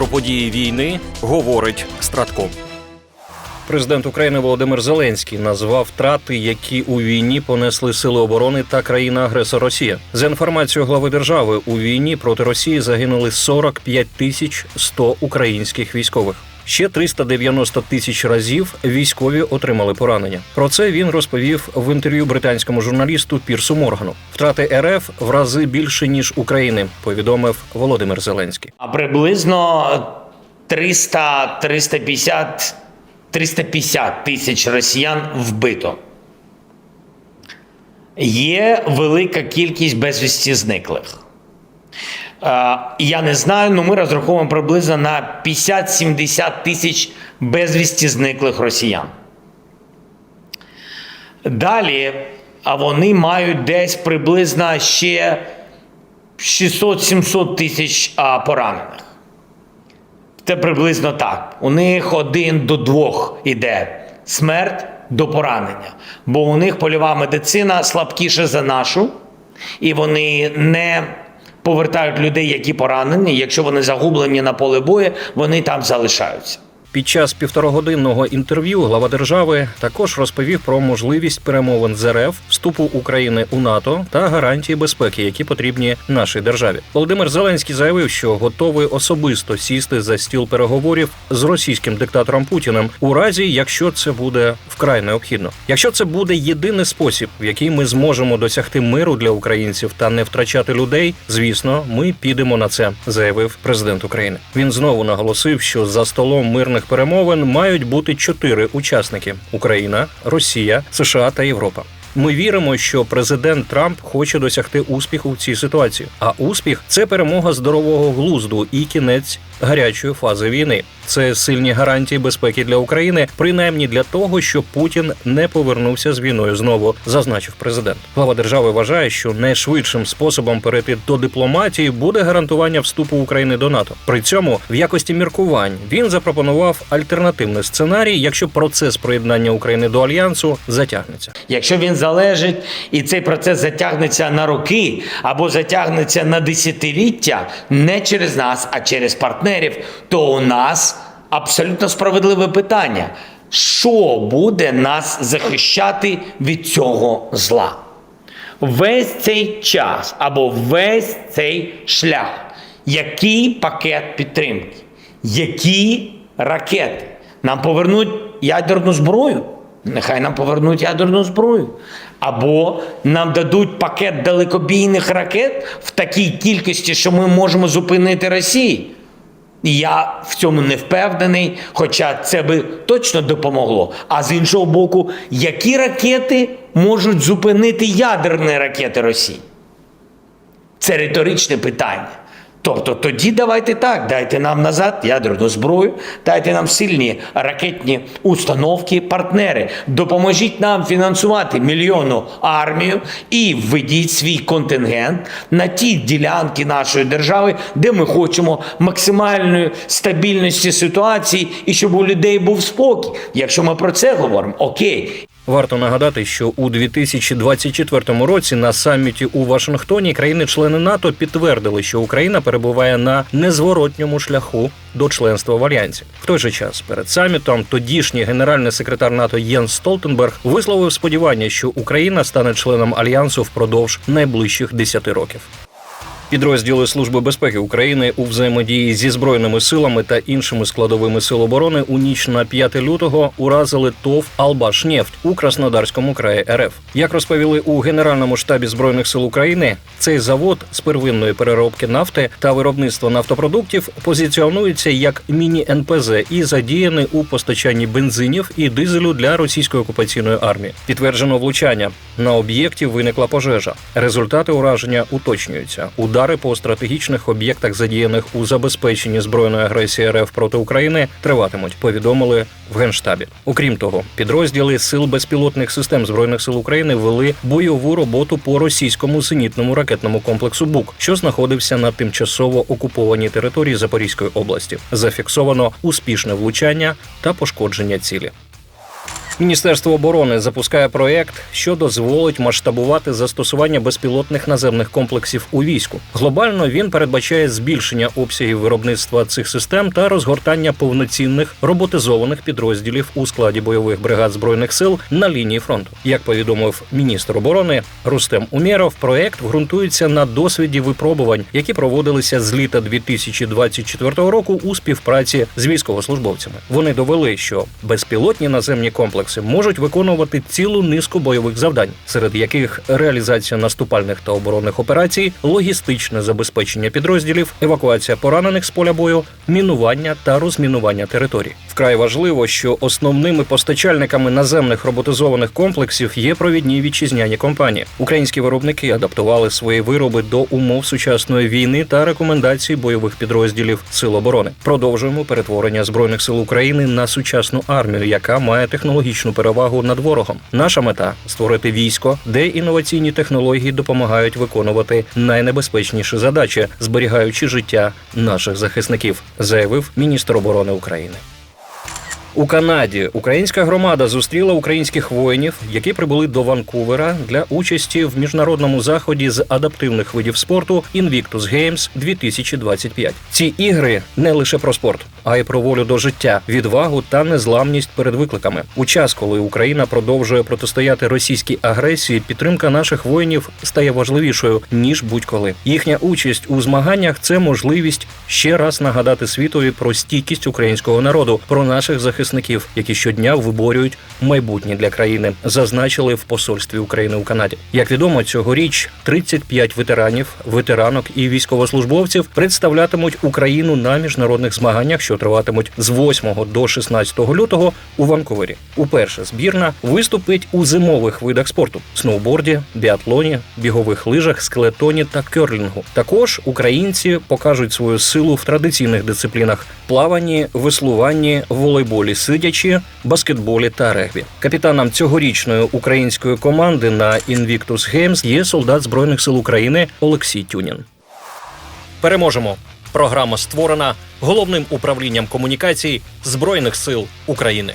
про події війни говорить Стратко. Президент України Володимир Зеленський назвав втрати, які у війні понесли сили оборони та країна-агресор Росія. За інформацією глави держави, у війні проти Росії загинули 45 тисяч 100 українських військових. Ще 390 тисяч разів військові отримали поранення. Про це він розповів в інтерв'ю британському журналісту Пірсу Моргану. Втрати РФ в рази більше ніж України, повідомив Володимир Зеленський. А приблизно 300, 350, 350 тисяч росіян вбито. Є велика кількість безвісті зниклих. Е, Я не знаю, але ми розраховуємо приблизно на 50-70 тисяч безвісті зниклих росіян. Далі, а вони мають десь приблизно ще 600-700 тисяч поранених. Це приблизно так. У них один до двох іде смерть до поранення. Бо у них польова медицина слабкіша за нашу, і вони не повертають людей, які поранені. Якщо вони загублені на поле бою, вони там залишаються. Під час півторагодинного інтерв'ю глава держави також розповів про можливість перемовин з РФ, вступу України у НАТО та гарантії безпеки, які потрібні нашій державі. Володимир Зеленський заявив, що готовий особисто сісти за стіл переговорів з російським диктатором Путіним у разі, якщо це буде вкрай необхідно. Якщо це буде єдиний спосіб, в який ми зможемо досягти миру для українців та не втрачати людей, звісно, ми підемо на це, заявив президент України. Він знову наголосив, що за столом мирних перемовин мають бути чотири учасники: Україна, Росія, США та Європа. Ми віримо, що президент Трамп хоче досягти успіху в цій ситуації. А успіх це перемога здорового глузду і кінець гарячої фази війни. Це сильні гарантії безпеки для України, принаймні для того, щоб Путін не повернувся з війною знову, зазначив президент. Глава держави вважає, що найшвидшим способом перейти до дипломатії буде гарантування вступу України до НАТО. При цьому в якості міркувань він запропонував альтернативний сценарій, якщо процес приєднання України до альянсу затягнеться. Якщо він залежить і цей процес затягнеться на роки або затягнеться на десятиліття, не через нас, а через партнерів, то у нас абсолютно справедливе питання: що буде нас захищати від цього зла? Весь цей час або весь цей шлях, який пакет підтримки, які ракети нам повернуть ядерну зброю? Нехай нам повернуть ядерну зброю. Або нам дадуть пакет далекобійних ракет в такій кількості, що ми можемо зупинити Росію. Я в цьому не впевнений, хоча це би точно допомогло. А з іншого боку, які ракети можуть зупинити ядерні ракети Росії? Це риторичне питання. Тобто тоді давайте так, дайте нам назад ядерну зброю, дайте нам сильні ракетні установки, партнери. Допоможіть нам фінансувати мільйонну армію і введіть свій контингент на ті ділянки нашої держави, де ми хочемо максимальної стабільності ситуації і щоб у людей був спокій. Якщо ми про це говоримо, окей. Варто нагадати, що у 2024 році на саміті у Вашингтоні країни-члени НАТО підтвердили, що Україна перебуває на незворотньому шляху до членства в альянсі. В той же час перед самітом тодішній генеральний секретар НАТО Єнс Столтенберг висловив сподівання, що Україна стане членом альянсу впродовж найближчих 10 років. Підрозділи Служби безпеки України у взаємодії зі збройними силами та іншими складовими сил оборони у ніч на 5 лютого уразили ТОВ «Албашнефть» у Краснодарському краї РФ. Як розповіли у Генеральному штабі збройних сил України, цей завод з первинної переробки нафти та виробництва нафтопродуктів позиціонується як міні-НПЗ і задіяний у постачанні бензинів і дизелю для російської окупаційної армії. Підтверджено влучання на об'єкті виникла пожежа. Результати ураження уточнюються. Удари по стратегічних об'єктах, задіяних у забезпеченні збройної агресії РФ проти України, триватимуть. Повідомили в генштабі. Окрім того, підрозділи сил безпілотних систем збройних сил України вели бойову роботу по російському зенітному ракетному комплексу БУК, що знаходився на тимчасово окупованій території Запорізької області. Зафіксовано успішне влучання та пошкодження цілі. Міністерство оборони запускає проект, що дозволить масштабувати застосування безпілотних наземних комплексів у війську. Глобально він передбачає збільшення обсягів виробництва цих систем та розгортання повноцінних роботизованих підрозділів у складі бойових бригад збройних сил на лінії фронту. Як повідомив міністр оборони Рустем Умєров, проект ґрунтується на досвіді випробувань, які проводилися з літа 2024 року у співпраці з військовослужбовцями. Вони довели, що безпілотні наземні комплекси можуть виконувати цілу низку бойових завдань, серед яких реалізація наступальних та оборонних операцій, логістичне забезпечення підрозділів, евакуація поранених з поля бою, мінування та розмінування територій. Вкрай важливо, що основними постачальниками наземних роботизованих комплексів є провідні вітчизняні компанії. Українські виробники адаптували свої вироби до умов сучасної війни та рекомендацій бойових підрозділів Сил оборони. Продовжуємо перетворення збройних сил України на сучасну армію, яка має технологічну перевагу над ворогом. Наша мета створити військо, де інноваційні технології допомагають виконувати найнебезпечніші задачі, зберігаючи життя наших захисників, заявив міністр оборони України. У Канаді українська громада зустріла українських воїнів, які прибули до Ванкувера для участі в міжнародному заході з адаптивних видів спорту Invictus Games 2025. Ці ігри не лише про спорт, а й про волю до життя, відвагу та незламність перед викликами. У час, коли Україна продовжує протистояти російській агресії, підтримка наших воїнів стає важливішою ніж будь-коли. Їхня участь у змаганнях це можливість ще раз нагадати світові про стійкість українського народу, про наших захисників, які щодня виборюють майбутнє для країни, зазначили в посольстві України у Канаді. Як відомо, цьогоріч 35 ветеранів, ветеранок і військовослужбовців представлятимуть Україну на міжнародних змаганнях, що триватимуть з 8 до 16 лютого у Ванкувері. Уперше збірна виступить у зимових видах спорту: сноуборді, біатлоні, бігових лижах, скелетоні та керлінгу. Також українці покажуть свою силу в традиційних дисциплінах: плаванні, веслуванні, волейболі, сидячі, баскетболі та регбі. Капітаном цьогорічної української команди на Invictus Games є солдат збройних сил України Олексій Тюнін. Переможемо. Програма створена головним управлінням комунікацій Збройних сил України.